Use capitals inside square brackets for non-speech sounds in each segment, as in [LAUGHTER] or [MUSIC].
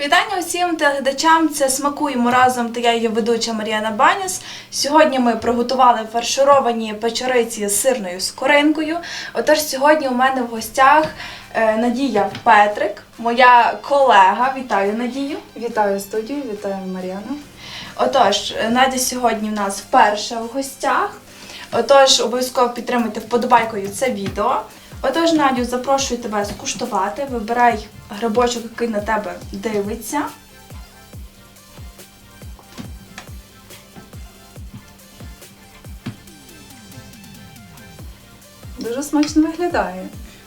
Вітання усім телеглядачам. Це смакуємо разом. Та я її ведуча Мар'яна Баняс. Сьогодні ми приготували фаршировані печериці з сирною скоринкою. Отож, сьогодні у мене в гостях е, Надія Петрик, моя колега. Вітаю Надію. Вітаю студію, вітаю Мар'яну. Отож, Надя сьогодні в нас вперше в гостях. Отож, обов'язково підтримуйте вподобайкою це відео. Отож, Надю, запрошую тебе скуштувати. Вибирай грибочок, який на тебе дивиться. Дуже смачно виглядає.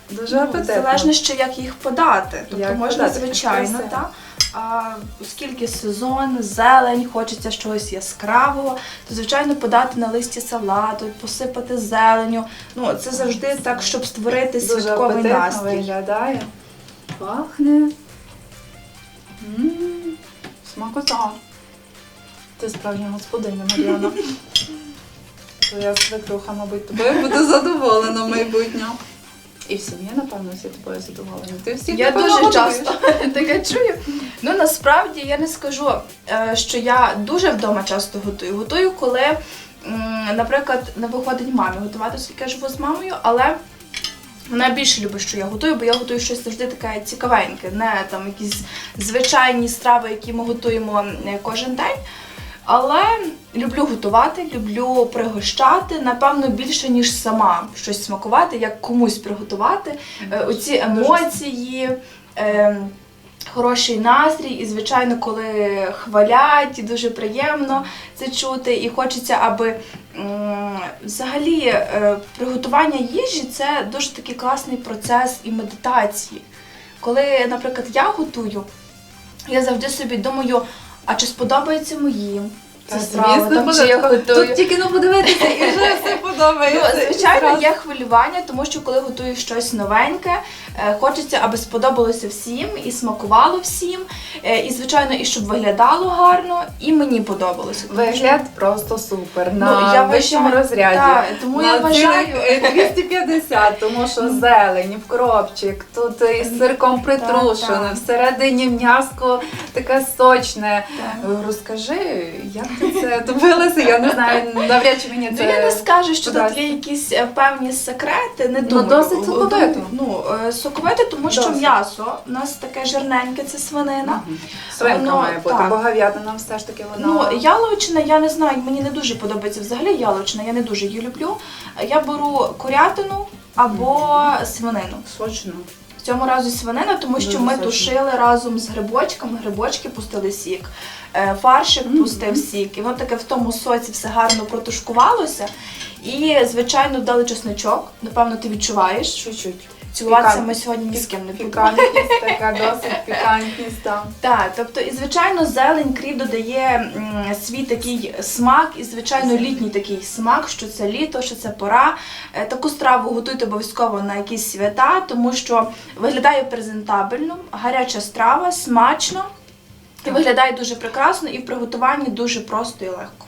Дуже Ну, апетитно. Залежно ще як їх подати. Тобто Як можна подати, звичайно, так. А оскільки сезон, зелень, хочеться чогось яскравого, то звичайно подати на листі салату, посипати зеленю. Ну це завжди так, щоб створити Дуже святковий апетитно настрій. виглядає. Пахне. Смакота. Ти справжня господиня, Мар'яна. Твоя свекруха, мабуть, тобою буде задоволена майбутньо. І в сім'ї, напевно, всі тобою задоволені. Ти всіх Я дуже годуєш. часто таке чую. Ну насправді я не скажу, е, що я дуже вдома часто готую. Готую, коли, наприклад, не виходить мамі готувати, оскільки я живу з мамою, але. Вона більше любить, що я готую, бо я готую щось завжди таке цікавеньке, не там якісь звичайні страви, які ми готуємо е, кожен день. Але люблю готувати, люблю пригощати, напевно, більше, ніж сама щось смакувати, як комусь приготувати. Е, Оці емоції, е, хороший настрій, і, звичайно, коли хвалять, і дуже приємно це чути. І хочеться, аби взагалі е, приготування їжі це дуже такий класний процес і медитації. Коли, наприклад, я готую, я завжди собі думаю, а чи сподобається моїм? Це страва, звісно, там, чи я готую. Тут тільки ну подивитися і вже все Ну, подобається. І звичайно, є хвилювання, тому що коли готую щось новеньке, е, хочеться, аби сподобалося всім і смакувало всім. е, І, звичайно, і щоб виглядало гарно, і мені подобалося. Вигляд просто супер. Ну, На я вищому вважаю- розряді. так, тому на я вважаю- цілих, е, 250, тому що зелень, вкропчик, тут із сирком притрушено, так. всередині м'яско таке сочне. Так. Е, Розкажи, як це добилася? Я не знаю, навряд чи мені Ну, я не скажу, що тут є якісь е, певні секрети, не Ну, думаю. досить соковито. Ну, е, соковито, тому що Досить. м'ясо у нас таке жирненьке, це свинина. Мгм. Свинка Воно- має бути, так. бо говядина все ж таки вона. Ну, яловичина, я не знаю, мені не дуже подобається взагалі яловичина, я не дуже її люблю. Я беру курятину або свинину. Сочно. Цьому разі свинина, тому що ми тушили разом з грибочками, грибочки пустили сік, е, фаршик пустив сік, і воно таке в тому соці все гарно протушкувалося. І, звичайно, дали чесночок. Напевно, ти відчуваєш. Чуть-чуть. Цілуватися ми сьогодні ні з ким не будемо. Пікантність така, досить пікантність там. Так, тобто, і звичайно, зелень кріп додає м, свій такий смак, і звичайно, літній такий смак, що це літо, що це пора. Е, Таку страву готуйте обов'язково на якісь свята, тому що виглядає презентабельно, гаряча страва, смачно і виглядає дуже прекрасно, і в приготуванні дуже просто і легко.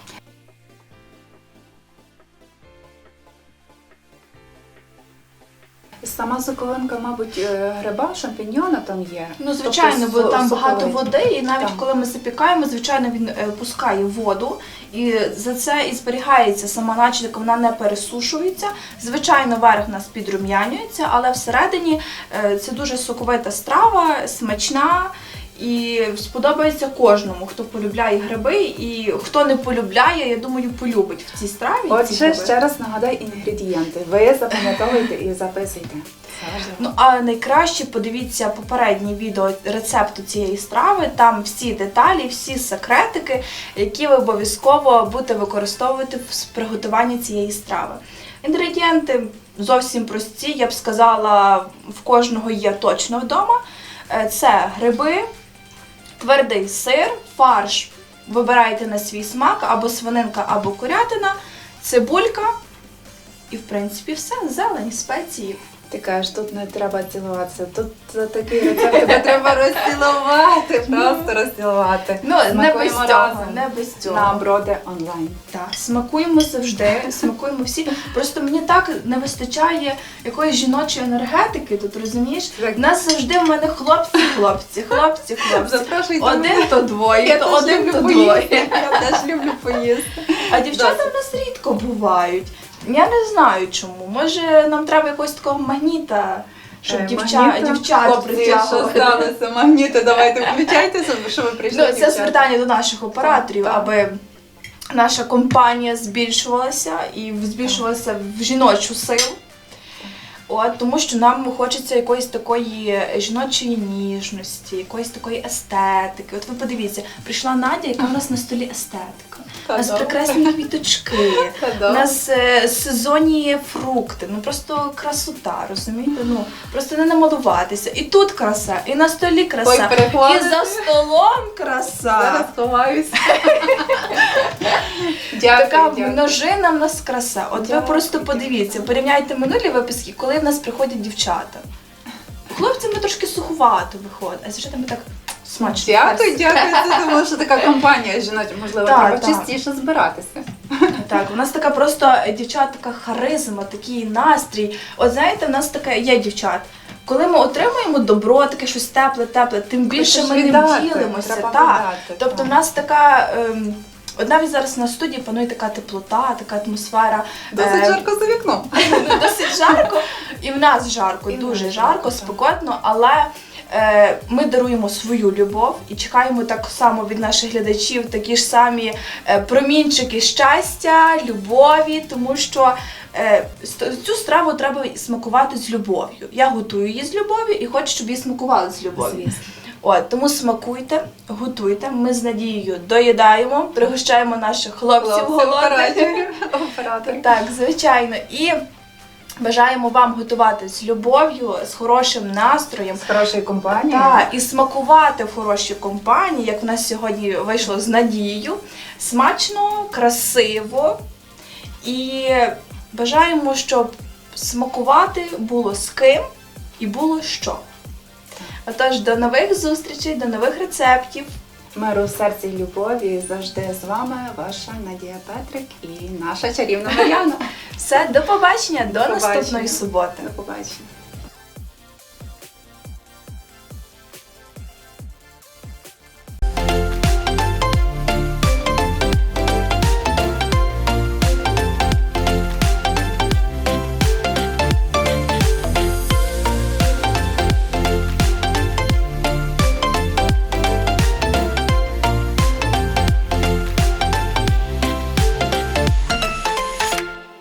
Сама соковинка, мабуть, е, гриба, шампіньйона там є. Ну, звичайно, бо Тобто там со- багато води, і навіть там. коли ми запікаємо, звичайно, він е, пускає воду, і за це і зберігається сама начинка, вона не пересушується. Звичайно, верх у нас підрум'янюється, але всередині е, це дуже соковита страва, смачна. І сподобається кожному, хто полюбляє гриби, і хто не полюбляє, я думаю, полюбить в цій страві. Отже, ще раз нагадай інгредієнти. Ви запам'ятовуйте і записуйте. Ну а найкраще подивіться попереднє відео рецепту цієї страви. Там всі деталі, всі секретики, які ви обов'язково будете використовувати в приготуванні цієї страви. Інгредієнти зовсім прості, я б сказала, в кожного є точно вдома. Е, Це гриби, твердий сир, фарш. Вибирайте на свій смак або свининка, або курятина, цибулька. І, в принципі, все, зелень, спеції. Ти кажеш, тут не треба цілуватися, тут за такий рецепт тебе треба розцілувати, просто розцілувати. Ну, не без цього, не без цього. На броди онлайн. Так, смакуємо завжди, смакуємо всі. Просто мені так не вистачає якоїсь жіночої енергетики, тут розумієш? У нас завжди в мене хлопці, хлопці, хлопці, хлопці. Запрошуйте Один то двоє, то один то поїсти. двоє. Я теж люблю поїсти. А дівчата в нас рідко бувають. Я не знаю чому. Може нам треба якогось такого магніта, щоб дівчата дівча, магніта. дівчат що притягувати. сталося? Магніти, давайте включайтеся, що ви прийшли. Ну, це дівчата. звертання до наших операторів, Так, так. аби наша компанія збільшувалася і збільшувалася в жіночу силу. От, тому що нам хочеться якоїсь такої жіночої ніжності, якоїсь такої естетики. От ви подивіться, прийшла Надя, яка в нас на столі естетика. У нас прекрасні квіточки, у нас е, сезонні фрукти, ну просто красота, розумієте? Ну просто не намалуватися. І тут краса, і на столі краса, Ой, переходите. і за столом краса. Зараз ховаюся. [LAUGHS] Така Дякую, дякую. множина в нас краса. От ви просто подивіться, порівняйте минулі випуски, коли в нас приходять дівчата. Хлопцями трошки суховато виходить, а з дівчатами так смачно. Дякую, дякую. Це тому, що така компанія жіноча, можливо, Так, треба так. частіше збиратися. Так, у нас така просто е, дівчат, така харизма, такий настрій. От знаєте, в нас таке є дівчат. Коли ми отримуємо добро, таке щось тепле, тепле, тим більше ми ним ділимося. Так. Тобто в нас така. Ем, От навіть зараз на студії панує така теплота, така атмосфера. Досить Е, жарко за вікном. [LAUGHS] Досить жарко, і в нас жарко, дуже жарко, спекотно, але е, ми даруємо свою любов і чекаємо так само від наших глядачів такі ж самі е, промінчики щастя, любові, тому що цю страву треба смакувати з любов'ю. Я готую її з любов'ю і хочу, щоб її смакували з любов'ю. От, тому смакуйте, готуйте. Ми з надією доїдаємо, пригощаємо наших хлопців голодних. Операторів. [LAUGHS] Так, звичайно. І бажаємо вам готувати з любов'ю, з хорошим настроєм. З хорошої компанії. Так, і смакувати в хорошій компанії, як в нас сьогодні вийшло з надією. Смачно, красиво. І бажаємо, щоб смакувати було з ким і було що. Отож, до нових зустрічей, до нових рецептів. Миру серці і любові завжди з вами ваша Надія Петрик і наша чарівна Мар'яна. [LAUGHS] Все, до побачення, до, До побачення. наступної суботи. До побачення.